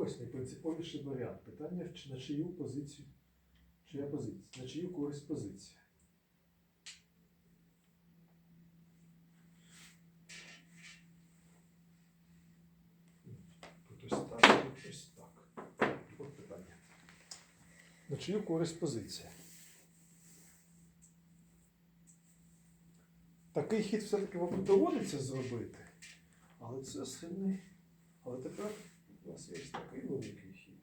ось найпринциповіший варіант. Питання на чию позицію, чия позиція, на чию користь позиція. На чию користь позиція? Такий хід все-таки вам доводиться зробити, але це сильний. Але тепер у нас є такий великий хід.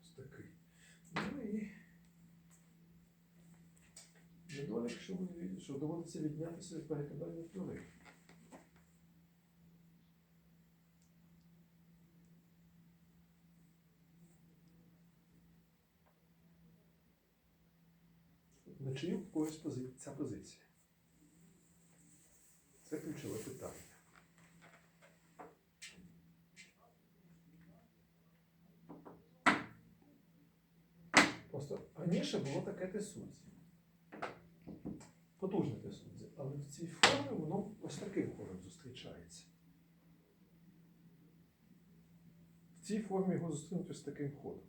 Ось такий. Ну і недолік, що, від- що доводиться віднятися від перекидання тури. На чию когось пози... ця позиція? Це ключове питання. Просто раніше було таке тесудзі. Потужне тесудзі. Але в цій формі воно ось таким ходом зустрічається. В цій формі його зустрінуть ось таким ходом.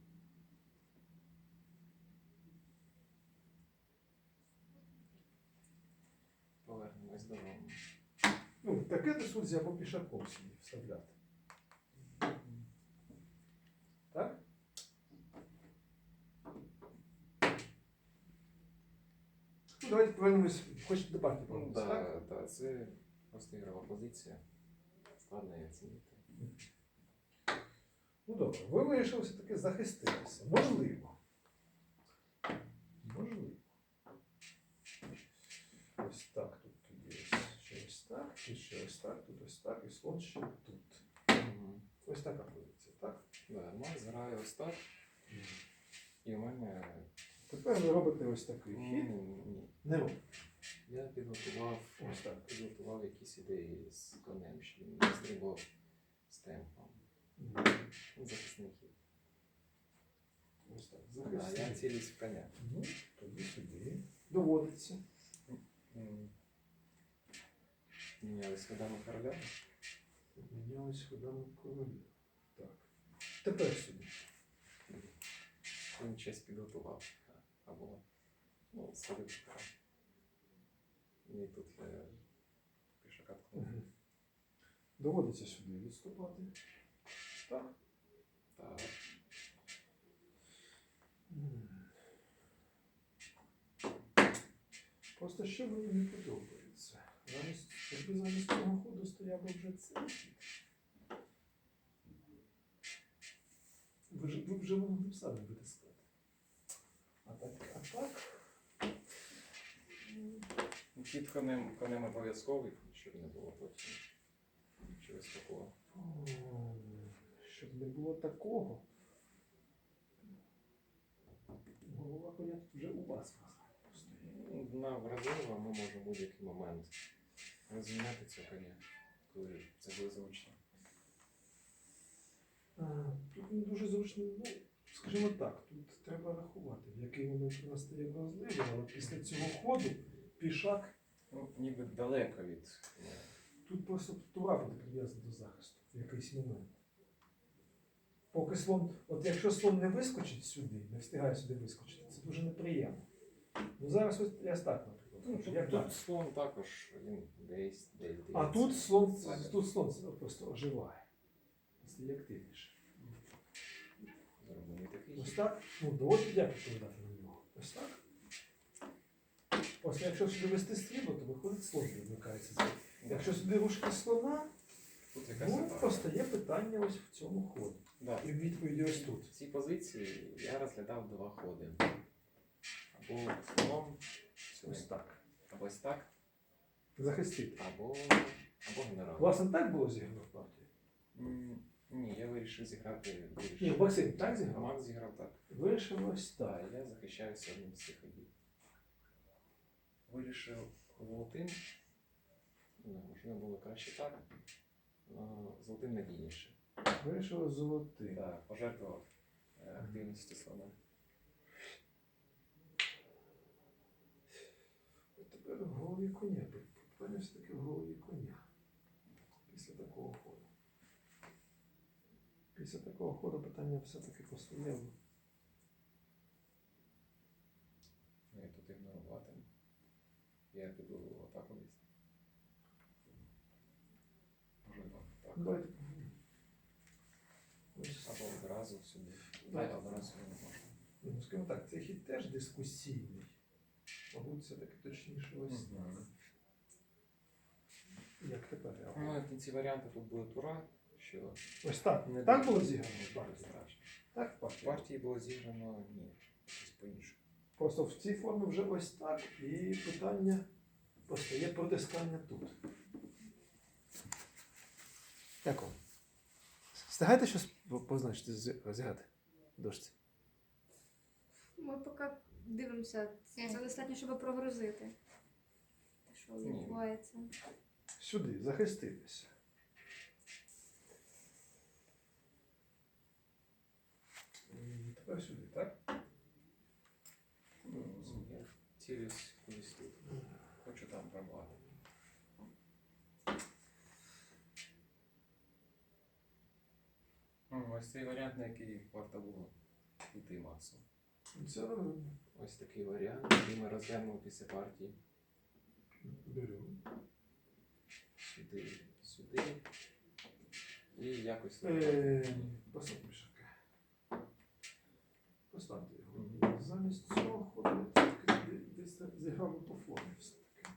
Повернемось додому. Ну, таке тесудзі або пішаком собі вставляти. Так? Ну, давайте повернемось, хочете до партії Ну, повернутися, так? да, да, це просто ігрова позиція. Складно її оцінити. Ну добре, ви вирішили все-таки захиститися. Можливо. Можливо. Ось так тут тоді ось ще ось так, і ще ось так, тут ось так, і слон ще тут. Ось така позиція, так? Да, мат зграє ось так, і у мене Тепер ви робите ось такий ні, хід. ні. Не робите. Я підготував, Ось так. підготував якісь ідеї з конем, що він не стрибав з темпом. Ну, Захисний хід. Ось так. Да, я Захистити. цілюсь в коня. Ну, тоді сюди. Доводиться. М. Мінялись ходами короля. Мінялись ходами королів. Так. Тепер сюди. Він щось підготував. Або ну, садив чекав. І тут я пішака ткнув. Доводиться сюди відступати. Так. Так. Просто що мені не подобається. Замість, якби замість цього ходу стояв вже цей. Ви ж ви вже могли б самі витискати. А так, а так. Ну, Хід конем, конем обов'язковий, щоб не було потім чогось такого. Щоб не було такого. Голова коня вже у вас. Ну, На вразова ми можемо в будь-який момент розміняти цього коня, коли це буде зручно. Тут не дуже зручно, ну, скажімо так, тут треба рахувати, в який момент вона стає вразливою, але після цього ходу пішак Ну, ніби далеко від тут просто тура буде прив'язана до захисту в якийсь момент. Поки слон, от якщо слон не вискочить сюди, не встигає сюди вискочити, це дуже неприємно. Ну зараз ось я так, наприклад. Ну, тут, як тут так. слон також він десь десь. А тут слон, тут слон просто оживає. Стає активніше. Ось так. Ну, доводить як відповідати на нього. Ось так. Ось якщо сюди вести стріло, то виходить слон відмикається. Ну, Якщо сюди рушити слона, ну, постає питання ось в цьому ході. Да. І відповіді ось тут. В цій позиції я розглядав два ходи. Або слоном, Ось так. або ось так, Захистити. або, або генерал. Власне, так було зіграно в партії? Ні, я вирішив зіграти Ні, вирішив. Максим так зіграв? Макс зіграв так. Вирішив ось Так, я захищаюся одним з цих ходів. Вирішив золотим. Ну, можливо, було краще так. Золотим надійніше. Вирішив золотий. Так, пожертвував е, активністю слона. Тепер в голові коня. Питання все-таки в голові коня. Після такого ходу. питання все-таки постає. Ну, я тут ігнорувати. Я піду в атаку десь. Можливо, так. Давайте. Або одразу сюди. Давайте. Одразу сюди не можна. ну, скажімо так, цей хід теж дискусійний. Мабуть, все-таки точніше ось. Мгм. Як тепер? Ну, в кінці варіанту тут буде тура, що Ось так. не так було зіграно партії? Так, в В партії. партії було зіграно ні, якось по-іншому. Просто в цій формі вже ось так, і питання постає протискання тут. Як вам? Встигаєте щось позначити, з- розіграти в дошці? Ми поки дивимося. Це достатньо, щоб прогрузити. Те, що відбувається. Сюди, захиститися. І Тепер сюди, так? Ну, я цілюсь кудись тут. Хочу там пробувати. Ну, ось цей варіант, на який варто було йти максимум. Це робимо. Ось такий варіант, який ми розглянемо після партії. Беремо. Сюди, сюди. І якось. Е, Поставте Поставте його. Замість цього ходу таки десь зіграв би по формі все-таки.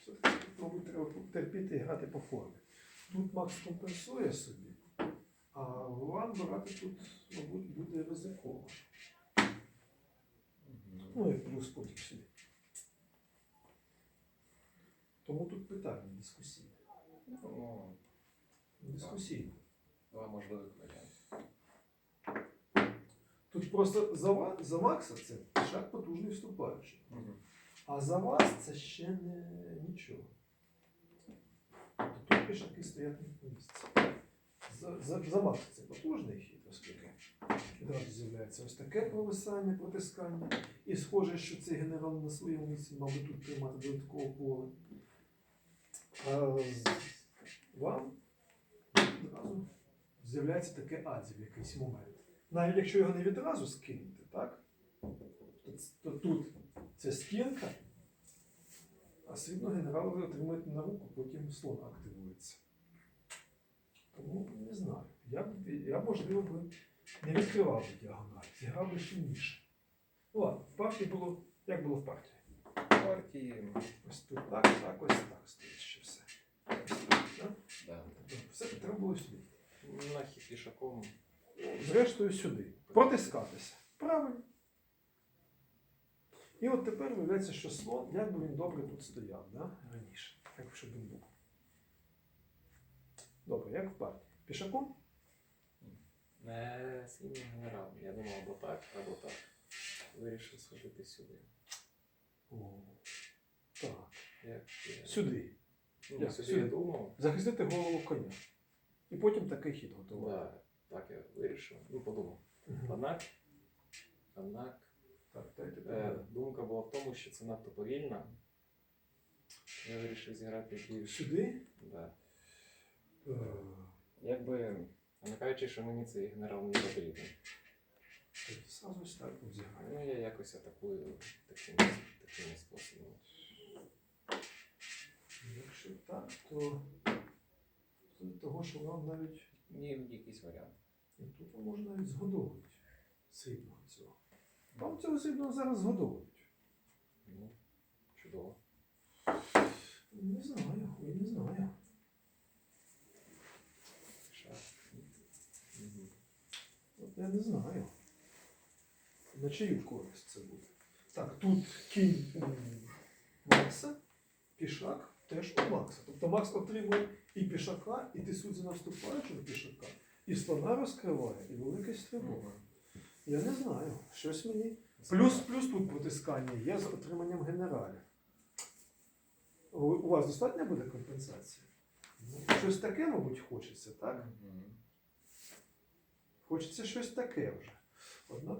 Все-таки, треба терпіти і грати по формі. Тут Макс компенсує собі, а вам брати тут, мабуть, буде ризиково. Ну і плюс потім собі. Тому тут питання дискусійне. Ну, Дискусійне. можливих варіанти. Тут просто за, за Макса це шаг потужний вступаючий. Мгм. А за вас це ще не нічого. Тут пішаки стоять на місці. За, за, за Макса це потужний хід, оскільки відразу з'являється ось таке провисання, протискання. І схоже, що цей генерал на своєму місці мав би тут приймати додаткове поле. А вам відразу з'являється таке адзі в якийсь момент. Навіть якщо його не відразу скинути, так? То, тут це стінка, а срібно генерал ви отримуєте на руку, потім слон активується. Тому не знаю. Я, б- я можливо, би не відкривав би діагональ, зіграв би сильніше. Ну ладно, в партії було, як було в партії? В партії, Ось тут так, так, ось так стоїть ще все. Ось так? да. Все треба було сюди. Нахід пішаком. Зрештою сюди. Протискатися. Правильно. І от тепер виявляється, що слон, як би він добре тут стояв, да? раніше, як щоб він був. Добре, як в партії. Пішаком? Не синій генерал. Я думав або так, або так. Вирішив сходити сюди. О, так. Як, е, Сюди. ну, Як? сюди я думав. Захистити голову коня. І потім такий хід готувати. Да, так я вирішив. Ну, подумав. Однак, однак е, думка була в тому, що це надто повільно. Я вирішив зіграти більш. Сюди. Да. Е, Якби, виникаючи, що мені цей генерал не потрібен. Сразу так от зіграю. Ну, я якось атакую таким, таким способом. Якщо так, то з того, що вам навіть Ні, якийсь варіант. і тут можна навіть згодовують срібного цього. Вам цього срібного зараз згодовують. Ну, чудово. Не знаю, ой, не знаю. От я не знаю. На чию користь це буде? Так, тут кінь Макса, пішак теж у Макса. Тобто Макс отримує і пішака, і ти судді наступаючого пішака, і слона розкриває, і великий стрибок. Я не знаю. Щось мені. Плюс, плюс тут протискання є з отриманням генералів. У, вас достатньо буде компенсації? Ну, щось таке, мабуть, хочеться, так? Хочеться щось таке вже. Однак,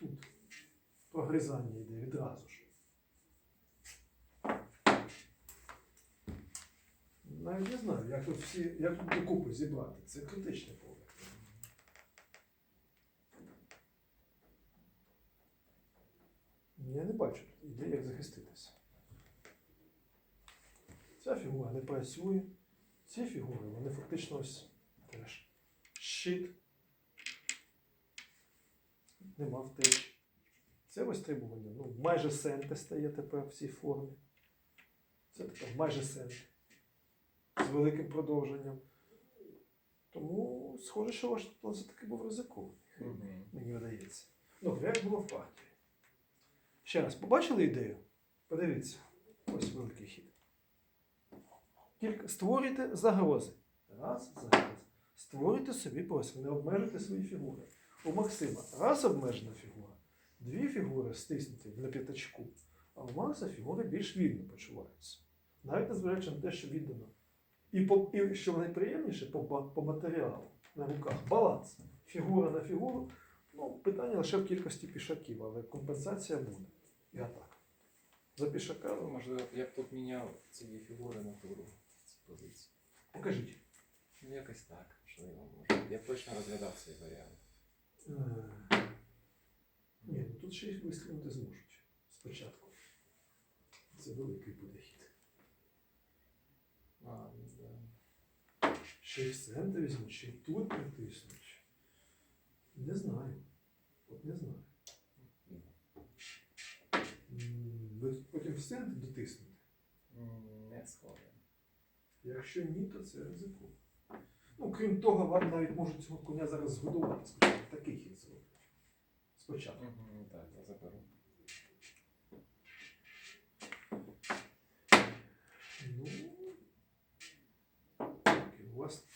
тут прогризання йде відразу ж. Навіть не знаю, як тут всі, як тут докупи зібрати. Це критичне поле. Я не бачу тут ідеї, як захиститися. Ця фігура не працює. Ці фігури, вони фактично ось теж щит. Нема втечі. Це вистрибування. Ну, майже сенте стає тепер в цій формі. Це тепер майже сенте. З великим продовженням. Тому схоже, що ваш план все-таки був ризикований. Мені видається. Ну, як було в партії. Ще раз, побачили ідею? Подивіться. Ось великий хід. Тільки створюйте загрози. Раз, загрози. Створюйте собі простір, не обмежуйте свої фігури. У Максима раз обмежена фігура, дві фігури стиснуті на п'ятачку, а у Макса фігури більш вільно почуваються. Навіть незважаючи на те, що віддано. І, по, і що найприємніше, по, по матеріалу на руках баланс. Фігура на фігуру. Ну, питання лише в кількості пішаків, але компенсація буде. І атака. За пішака, Ну, Можливо, я б тут міняв ці дві фігури на туру, ці позиції. покажіть. Ну, якось так, може. Я б точно розглядав цей варіант. Е, Ні, ну тут ще їх вистрілити зможуть спочатку. Це великий буде хід. А, й в центр візьмуть, й тут притиснуть. Не знаю. От не знаю. Потім в центр дотиснете. м, Не схоже. Якщо ні, то це ризику. Ну, крім того, вам навіть можуть цього коня зараз згодувати спочатку. Такий хід зроблять. Спочатку. Так, я заберу. Ну, так, і у вас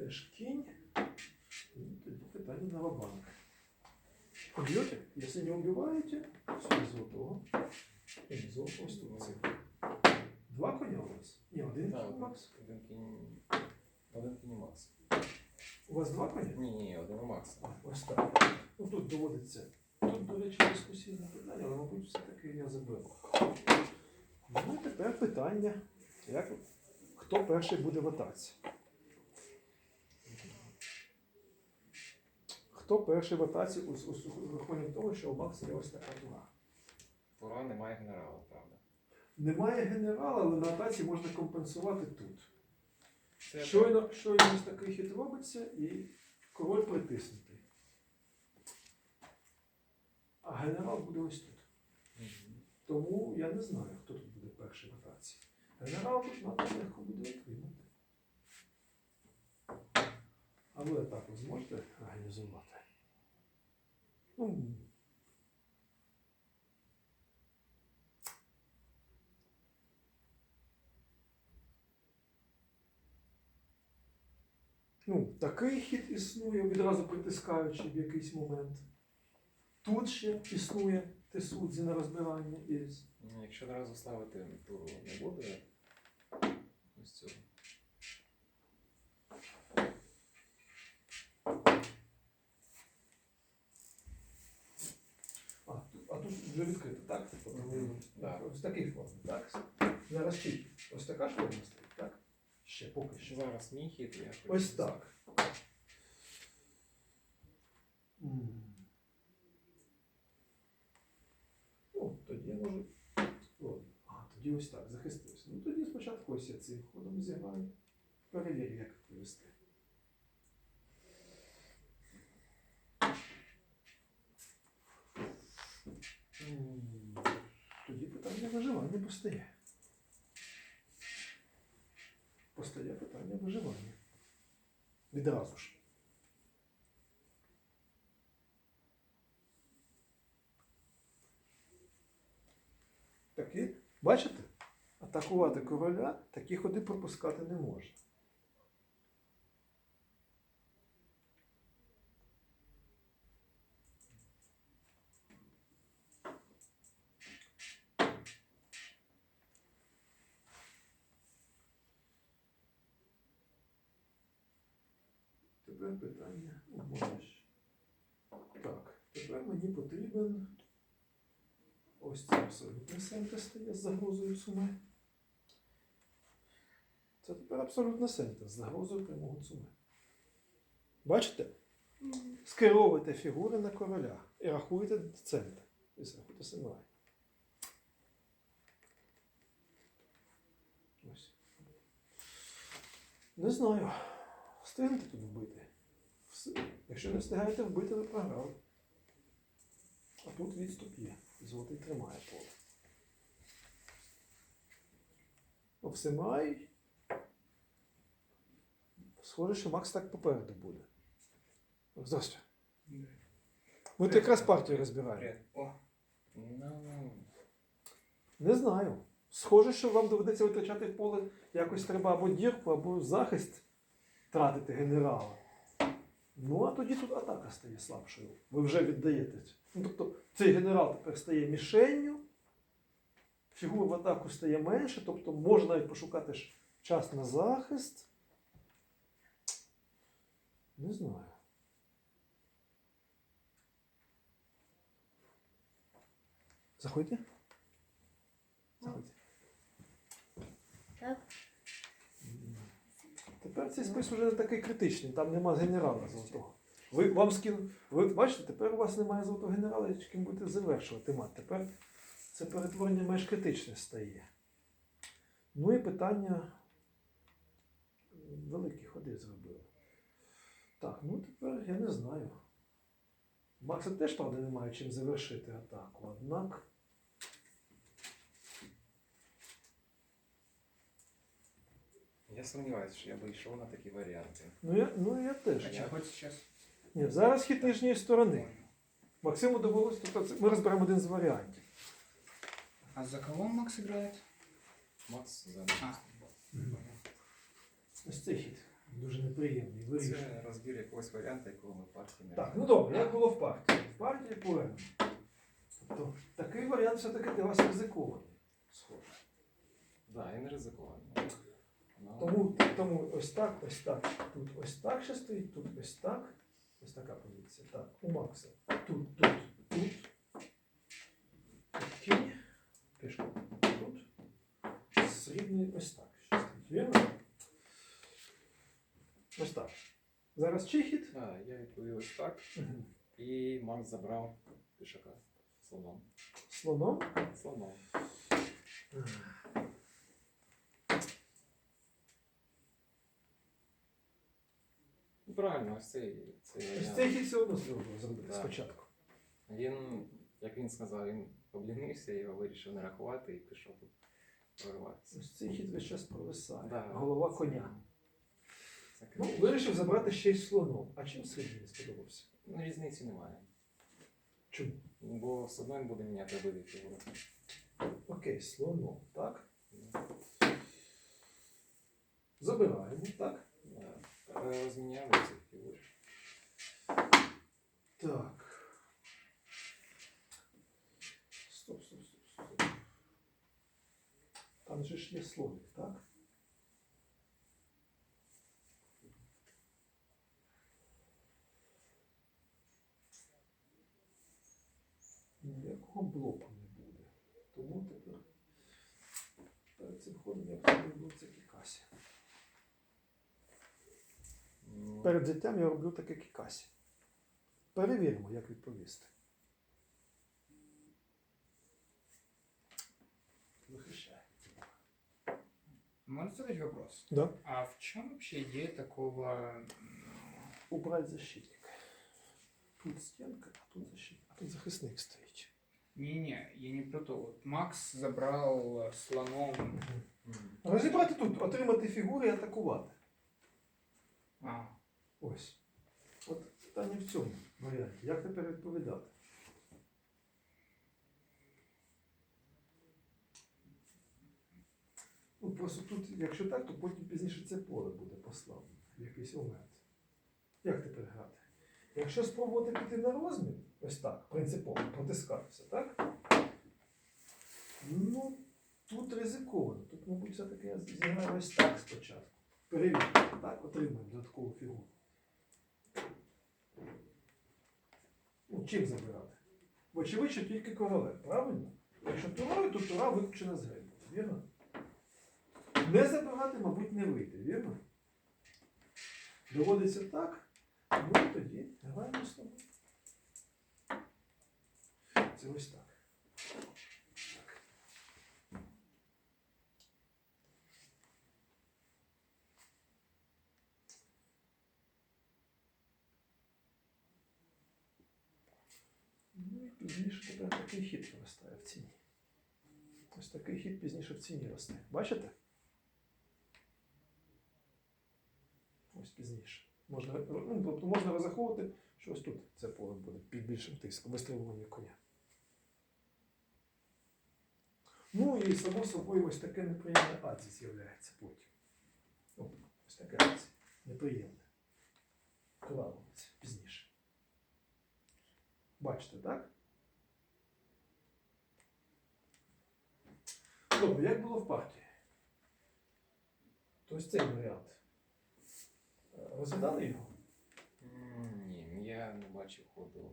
теж кінь. Тоді питання на вабанк. Убьете? Если не убиваете, все золотого. І золотого ось. Два коня у вас? Ні, один кінь Макс. Один кінь. Один кінь у У вас два коня? Ні, ні, один у Макса. А, ось так. Ну тут доводиться. Тут, до речі, дискусійне питання, але, мабуть, все-таки я заберу. Ну і тепер питання, як, хто перший буде в атаці? Хто перший в атаці у, у, у врахуванні того, що у Макса є ось така тура? Тура немає генерала, правда. Немає генерала, але на атаці можна компенсувати тут. Це Щойно, щойно ось такий хід робиться і король притиснутий. А генерал буде ось тут. Мгм. Тому я не знаю, хто тут буде перший в атаці. Генерал тут надто легко буде отримати. А ви атаку зможете організувати? Ну, такий хід існує, відразу притискаючи в якийсь момент. Тут ще існує тисудзі на розбирання із. Ну, Якщо одразу ставити туру не буде. Ось цього. А, тут- а тут вже відкрито, так? Так. Ось в такій формі, так? Зараз хід. Ось така ж форма стоїть, так? Ще поки що. Зараз мій хід, я Ось так. Ну, тоді я можу. А, тоді ось так, захистився. Ну тоді спочатку ось я цим ходом зіграю. Перевірю, як відповісти. М, Тоді питання постає. Постає питання виживання. Відразу ж. Такі, бачите? Атакувати короля, такі ходи пропускати не можна. Тепер питання у Маш. Так, тепер мені потрібен ось це абсолютно семка стає з загрозою суми. Це тепер абсолютно центр з загрозою прямого цуми. Бачите? Мгм. Скеровуєте фігури на короля і рахуєте центр. І рахуєте самурай. Ось. Не знаю. Встигнете тут вбити. Якщо не встигаєте вбити, ви програли. А тут відступ є. Золотий тримає поле. Ну, в Семай. Схоже, що Макс так попереду буде. Здравствуйте. Ми тут якраз партію розбираємо. О, Ну, Не знаю. Схоже, що вам доведеться витрачати в поле якось треба або дірку, або захист тратити генерала. Ну, а тоді тут атака стає слабшою. Ви вже віддаєте. Ну, тобто цей генерал тепер стає мішенню, фігур в атаку стає менше, тобто можна навіть пошукати ж час на захист. Не знаю. Заходьте. Заходьте. Так. Тепер цей спис вже не такий критичний, там нема генерала золотого. Ви вам скину. Ви бачите, тепер у вас немає золотого генерала, з ким будете завершувати мат. Тепер це перетворення менш критичне стає. Ну і питання. Великі ходи зробили. Так, ну тепер я не знаю. Макса теж, правда, немає чим завершити атаку. Однак. Я сумніваюся, що я би йшов на такі варіанти. Ну я, ну я а теж. чего сейчас? Ні, зараз хід нижньої сторони. Максиму довелося, тобто це- ми розберемо один з варіантів. А за кого Макс играет? Макс за А, Ось цей хід дуже неприємний, вирішує. це розбір якогось варіанту, якого ми в партії не Так, ну добре, як було в партії? В партії поема. Тобто такий варіант все-таки для вас ризикований. Схоже. Да, і не ризикований. Тому, тому ось так, ось так. Тут ось так ще стоїть, тут ось так. Ось така позиція. Так, у Макса. Тут, тут, тут. Кінь. Пішов тут. Срібний ось так. Ще стоїть. Вірно? Ось так. Зараз чий хід? да, я відповів ось так, Мгм. і Макс забрав пішака слоном. Слоном. Слоном. Правильно, ось цей, цей Ось цей хід все одно зробив зробити Так. спочатку. Він, як він сказав, він облінився, його вирішив не рахувати і пішов тут. Ось цей хід весь час провисає. Да. Голова коня. Це Ну, вирішив забрати ще й слоном. А чим срібний не сподобався? Ну, різниці немає. Чому? Бо все одно він буде міняти обидві фігури. Окей, слоном, так? Забираємо, так? Розміняли ці фігури. Так. Стоп, стоп, стоп, стоп. Там же ж є слоник, так? Ніякого блоку не буде. Тому тепер перед цим ходом я б зробив це кікасі. Ну, Перед життям я роблю таке кікасі. Перевіримо, як відповісти. Захищай. можно задать вопрос? Да. А в чем вообще идея такого... м, Убрать защитника. Тут стінка, а тут защитник, а тут захисник стоїть. Не-не, я не про то. Вот Макс забрал э, слоном... мгм. Розібрати тут, отримати фігури і атакувати. А, Ось. От питання в цьому варіанті. Як тепер відповідати? Ну, просто тут, якщо так, то потім пізніше це поле буде послаблено в якийсь момент. Як тепер грати? Якщо спробувати піти на розмін, ось так, принципово, протискатися, так? Ну, тут ризиковано. Тут, мабуть, все-таки я зіграю ось так спочатку. Перевіримо, так, отримаємо додаткову фігуру. Чим забирати? Вочевидь, тільки королем, правильно? Якщо турою, то тура виключена з гри. Вірно? Не забирати, мабуть, не вийде, вірно? Доводиться так, ну тоді граємо слон. Це ось. Так. Ну і пізніше тепер такий хід виростає в ціні. Ось такий хід пізніше в ціні росте. Бачите? Ось пізніше. Можна, ну, тобто можна розраховувати, що ось тут це поле буде під більшим тиском, вистрілювання коня. Ну і само собою ось таке неприємне адзі з'являється потім. О, ось таке адзі. Неприємне. Кривавиться пізніше. Бачите, так? Добре, як було в партії? То ось цей варіант. Е, Розглядали його? М, Ні, я не бачив ходу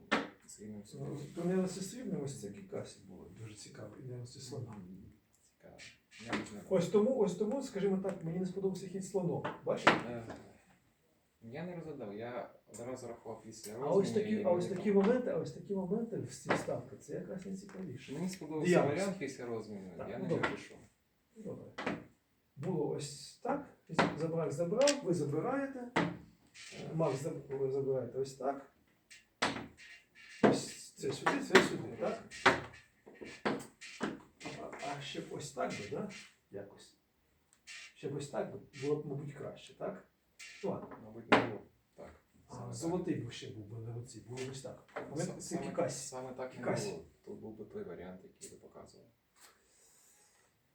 рівнем Ну, ось це Кікасі було дуже цікаво, і слона. Цікаво. Я не знаю. Ось тому, ось тому, скажімо так, мені не сподобався хід слоном. Бачите? Е, Я не розглядав, я одразу рахував після А ось такі, а ось мені такі моменти, а ось такі моменти в цій ставці, це якраз найцікавіше. Мені сподобався Діяльність. варіант після розміну, Так, я ну, на добре. Добре. Було ось так. Забрав, забрав, ви забираєте. Е, Макс заб- ви забираєте ось так. Ось це сюди, це сюди, так? А, а ще б ось так би, да? Якось. Ще б ось так би було б, мабуть, краще, так? Ладно. Мабуть, не було. Так. Саме золотий би ще був би на руці, було ось так. так. Але це Саме, саме так і не було. Тут був би той варіант, який ви показували.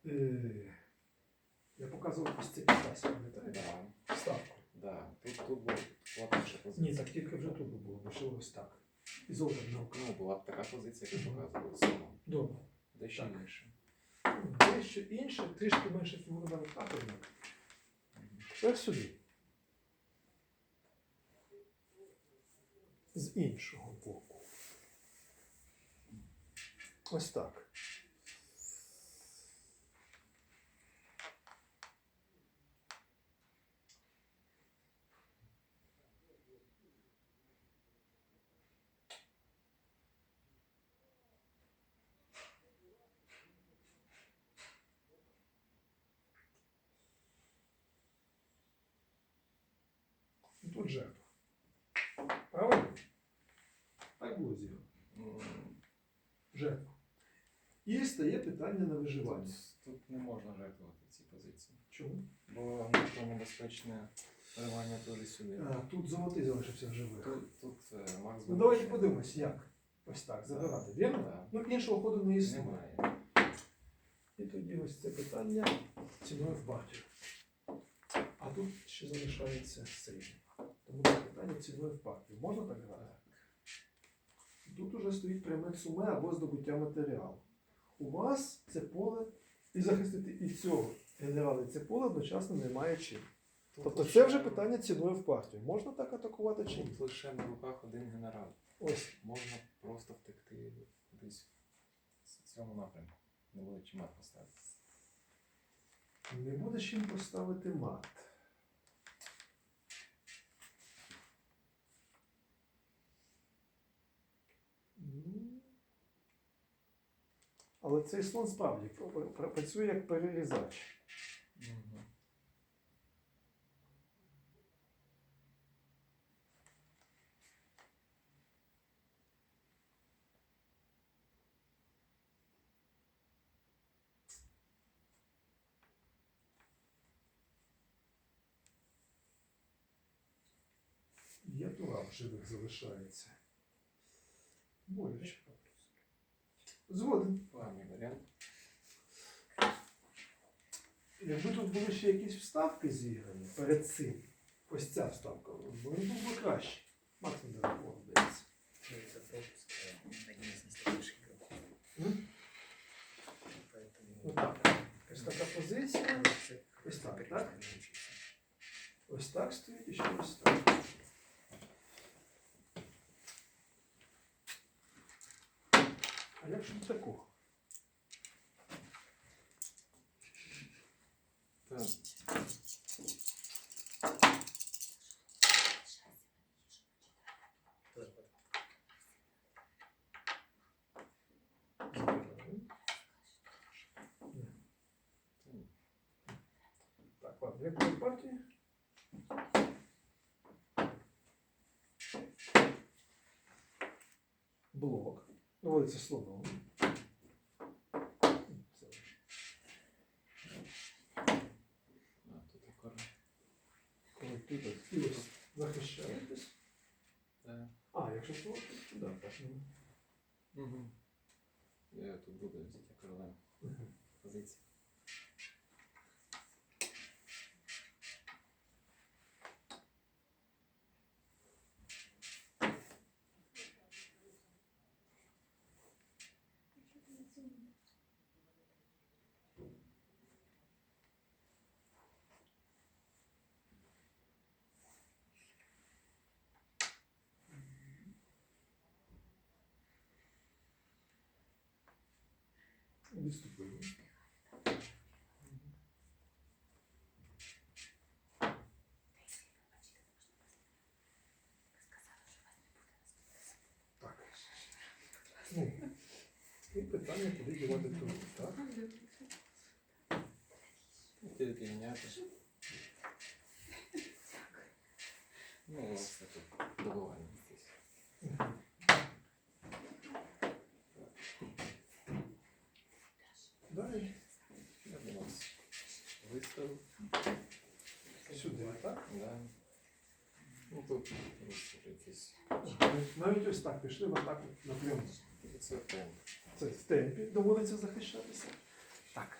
Е, Я показував ось це Кікасі, пам'ятаєте? Да, Ставку. да. Тут, тут була інша позиція. Ні, так тільки вже тут би було, бо ще ось так. І золото на окно. Ну, була б така позиція, яку показували саме. Добре. Дещо Так. інше. Ну, Дещо інше, трішки менше однак. Тепер сюди. З іншого боку. Ось так. Жертва. Правильно? Так було зіграно. М, Жертва. І стає питання на виживання. Тут, не можна жертвувати в цій позиції. Чому? Бо надто небезпечне виривання теж сюди. А, тут золотий залишився в живих. Тут, тут е, Макс Ну давайте подивимось, як. Ось так, забирати. Вірно? Да. Ну іншого ходу не існує. Немає. І тоді ось це питання ціною в партію. А тут ще залишається сейв. Тому це питання ціною в партію. Можна так грати? Тут уже стоїть пряме суме або здобуття матеріалу. У вас це поле, і захистити і цього генерала, і це поле одночасно немає чим. Тобто це вже питання ціною в партію. Можна так атакувати чи ні? Тут лише на руках один генерал. Ось. Можна просто втекти кудись в цьому напрямку. Не буде чим мат поставити. Не буде чим поставити мат. Але цей слон справді пр- пр- працює як перерізач. Є тура в живих залишається. Боляче. Згоден. Поганий варіант. Якби тут були ще якісь вставки зіграні перед цим, ось ця вставка, ну він був би краще. Макс не дорахував, здається. Это пропуск, э, один из нестабильнейших игроков. М? Поэтому... Ну так. Ось така позиція. Кажется, Ось так, прекрасно так? научился. Ось так стоїть і ще ось так. А як ж до такого? Так. Так, ладно, як твої партії? Блок. Вводиться слоном. Це А, тут і король. Коли ти так ось захищаєтесь. А, якщо то так. Угу. Відступили. Так. Ну, і питання, куди дівати тут, так? Тільки міняти. Ну, власне, тут добування Так? Да. Ну тут якісь. Навіть ось так пішли, ось так напряму. Це темп. Це в темпі доводиться захищатися. Так.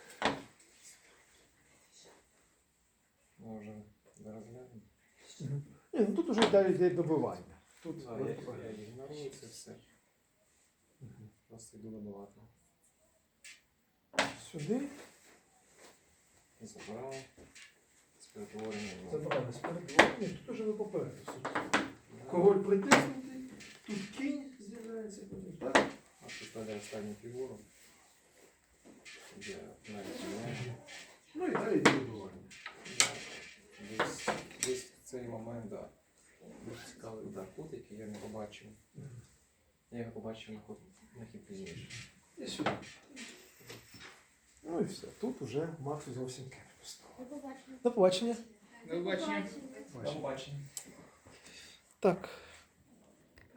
Ми вже не розглянемо. Ні, ну тут вже далі йде добивання. Тут Да, я, я ігнорую це все. Просто йду добивати. сюди Забрав. З забрали спереду. Ні, тут уже ви попереду. Король притиснутий, тут кінь з'являється, потім так. А тут далі останню фігуру. Я навіть не Ну і далі йде. Десь, десь в цей момент, да. Дуже цікавий удар кут, який я не побачив. Я його побачив на ход на хід пізніше. І сюди. Ну і все. Тут уже Максу зовсім побачення. До побачення. До побачення. До побачення. Так,